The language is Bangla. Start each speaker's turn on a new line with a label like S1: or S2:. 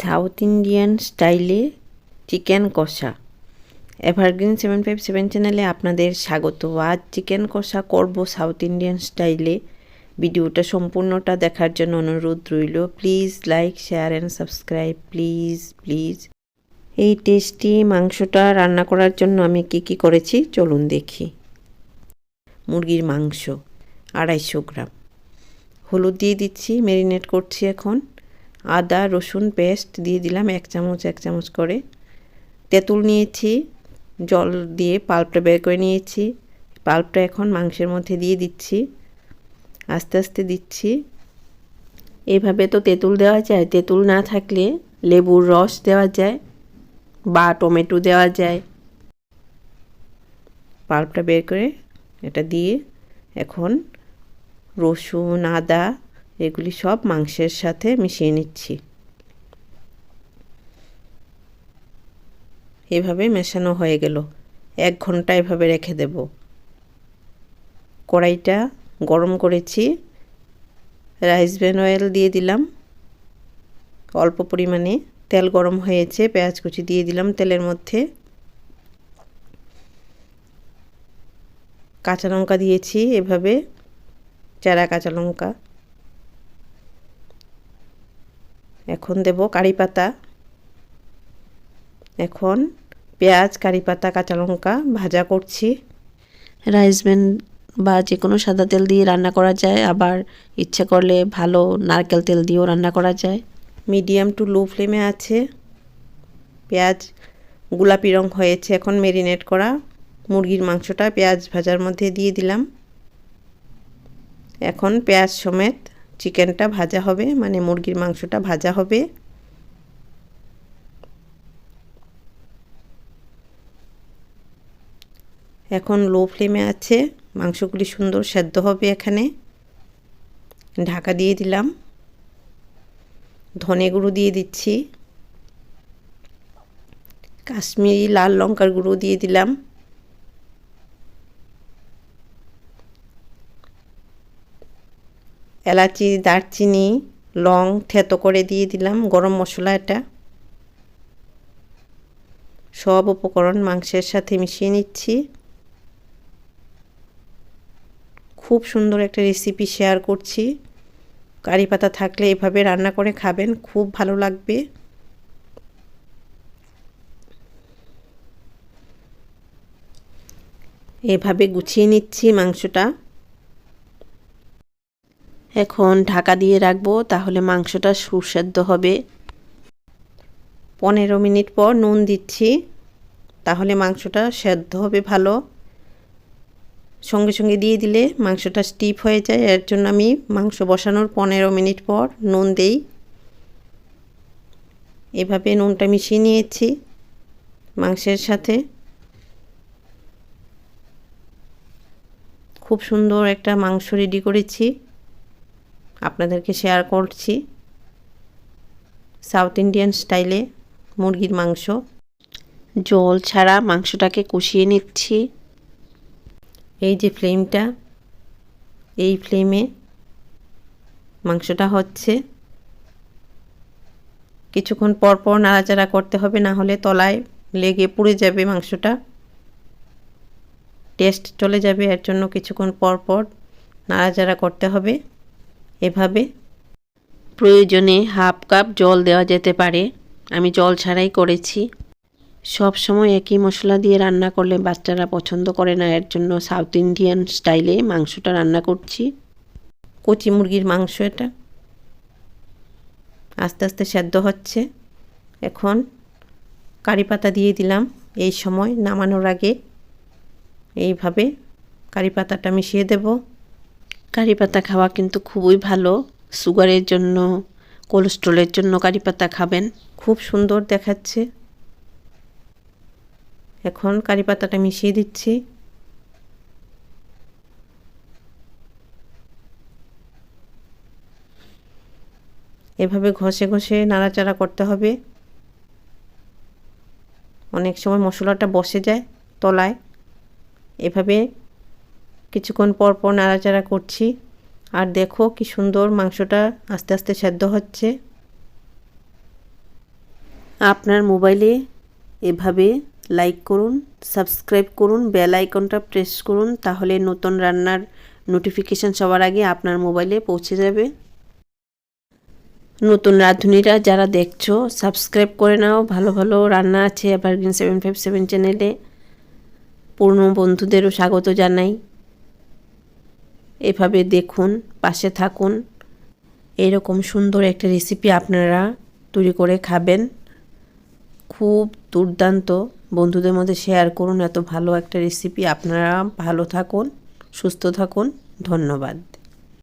S1: সাউথ ইন্ডিয়ান স্টাইলে চিকেন কষা। এভারগ্রিন সেভেন ফাইভ সেভেন চ্যানেলে আপনাদের স্বাগত। আজ চিকেন কষা করব সাউথ ইন্ডিয়ান স্টাইলে ভিডিওটা সম্পূর্ণটা দেখার জন্য অনুরোধ রইল। Please like share and subscribe please please এই টেস্টি মাংসটা রান্না করার জন্য আমি কি কি করেছি? চলুন দেখি। মুরগির মাংস আড়াইশো গ্রাম। হলুদ দিয়ে দিচ্ছি ম্যারিনেট করছি এখন। আদা, রসুন পেস্ট দিয়ে দিলাম এক চামচ এক চামচ করে। তেঁতুল নিয়েছি, জল দিয়ে পাল্পটা বের করে নিয়েছি। পাল্পটা এখন মাংসের মধ্যে দিয়ে দিচ্ছি। আস্তে আস্তে দিচ্ছি। এভাবে তো তেঁতুল দেওয়া যায়। তেঁতুল না থাকলে লেবুর রস দেওয়া যায় বা টমেটো দেওয়া যায়। পাল্পটা বের করে এটা দিয়ে এখন রসুন, আদা এগুলি সব মাংসের সাথে মিশিয়ে নিচ্ছি। এভাবে মেশানো হয়ে গেল। এক ঘণ্টা এভাবে রেখে দেব। কড়াইটা গরম করেছি। রাইস ব্রেন অয়েল দিয়ে দিলাম। অল্প পরিমাণে তেল গরম হয়েছে, পেঁয়াজ কুচি দিয়ে দিলাম তেলের মধ্যে। কাঁচা লঙ্কা দিয়েছি এভাবে, চারা কাঁচা লঙ্কা। এখন দেব কারি পাতা। এখন পেঁয়াজ কারি পাতা কাঁচা লঙ্কা ভাজা করছি। রাইস ব্যান বা যে কোনো সাদা তেল দিয়ে রান্না করা যায় আবার ইচ্ছে করলে ভালো নারকেল তেল দিয়েও রান্না করা যায়। মিডিয়াম টু লো ফ্লেমে আছে। পেঁয়াজ গোলাপি রং হয়েছে এখন মেরিনেট করা। মুরগির মাংসটা পেঁয়াজ ভাজার মধ্যে দিয়ে দিলাম। এখন পেঁয়াজ সমেত চিকেনটা ভাজা হবে মানে মুরগির মাংসটা ভাজা হবে। এখন লো ফ্লেমে আছে, মাংসগুলি সুন্দর সেদ্ধ হবে এখানে। ঢাকা দিয়ে দিলাম। ধনে গুঁড়ো দিয়ে দিচ্ছি। কাশ্মীরি লাল লঙ্কার গুঁড়ো দিয়ে দিলাম। এলাচি, দারচিনি, লং থেতো করে দিয়ে দিলাম, গরম মশলা এটা। সব উপকরণ মাংসের সাথে মিশিয়ে নিচ্ছি। খুব সুন্দর একটা রেসিপি শেয়ার করছি। কারি পাতা থাকলে এভাবে রান্না করে খাবেন, খুব ভালো লাগবে। এভাবে গুছিয়ে নিচ্ছি মাংসটা। এখন ঢাকা দিয়ে রাখব, তাহলে মাংসটা সুসেদ্ধ হবে। পনেরো মিনিট পর নুন দিচ্ছি, তাহলে মাংসটা সেদ্ধ হবে ভালো। সঙ্গে সঙ্গে দিয়ে দিলে মাংসটা স্টিপ হয়ে যায়, এর জন্য আমি মাংস বসানোর পনেরো মিনিট পর নুন দেই। এভাবে নুনটা মিশিয়ে নিয়েছি মাংসের সাথে। খুব সুন্দর একটা মাংস রেডি করেছি। আপনাদেরকে শেয়ার করছি। সাউথ ইন্ডিয়ান স্টাইলে মুরগির মাংস। জল ছাড়া মাংসটাকে কষিয়ে নিচ্ছি। এই যে ফ্লেমটা এই ফ্লেমে মাংসটা হচ্ছে। কিছুক্ষণ পর পর নাড়াচাড়া করতে হবে, না হলে তলায় লেগে পুড়ে যাবে মাংসটা। টেস্ট চলে যাবে, এর জন্য কিছুক্ষণ পর পর নাড়াচাড়া করতে হবে। এভাবে। প্রয়োজনে হাফ কাপ জল দেওয়া যেতে পারে। আমি জল ছাড়াই করেছি। সব সময় একই মশলা দিয়ে রান্না করলে বাচ্চারা পছন্দ করে না, এর জন্য সাউথ ইন্ডিয়ান স্টাইলে মাংসটা রান্না করছি। কচি মুরগির মাংস এটা। আস্তে আস্তে সেদ্ধ হচ্ছে। এখন কারি পাতা দিয়ে দিলাম। এই সময় নামানোর আগে এইভাবে কারি পাতাটা মিশিয়ে দেব। কারি পাতা খাওয়া কিন্তু খুবই ভালো। সুগারের জন্য কোলেস্ট্রলের জন্য কারি পাতা খাবেন। খুব সুন্দর দেখাচ্ছে। এখন কারি পাতাটা মিশিয়ে দিচ্ছি। এভাবে ঘষে ঘষে নাড়াচাড়া করতে হবে। অনেক সময় মশলাটা বসে যায় তলায়। এভাবে কিছুক্ষণ পর পর নাড়াচাড়া করছি। আর দেখো কি সুন্দর মাংসটা আস্তে আস্তে সেদ্ধ হচ্ছে। আপনার মোবাইলে এভাবে লাইক করুন, সাবস্ক্রাইব করুন, বেল আইকনটা প্রেস করুন, তাহলে নতুন রান্নার নোটিফিকেশান সবার আগে আপনার মোবাইলে পৌঁছে যাবে। নতুন রাঁধুনিরা যারা দেখছ, সাবস্ক্রাইব করে নাও। ভালো ভালো রান্না আছে এভারগ্রিন সেভেন ফাইভ সেভেন চ্যানেলে পুরনো বন্ধুদেরও স্বাগত জানাই। এভাবে দেখুন, পাশে থাকুন। এরকম সুন্দর একটা রেসিপি আপনারা তৈরি করে খাবেন। খুব দুর্দান্ত। বন্ধুদের মধ্যে শেয়ার করুন, এত ভালো একটা রেসিপি আপনারা ভালো থাকুন, সুস্থ থাকুন। ধন্যবাদ।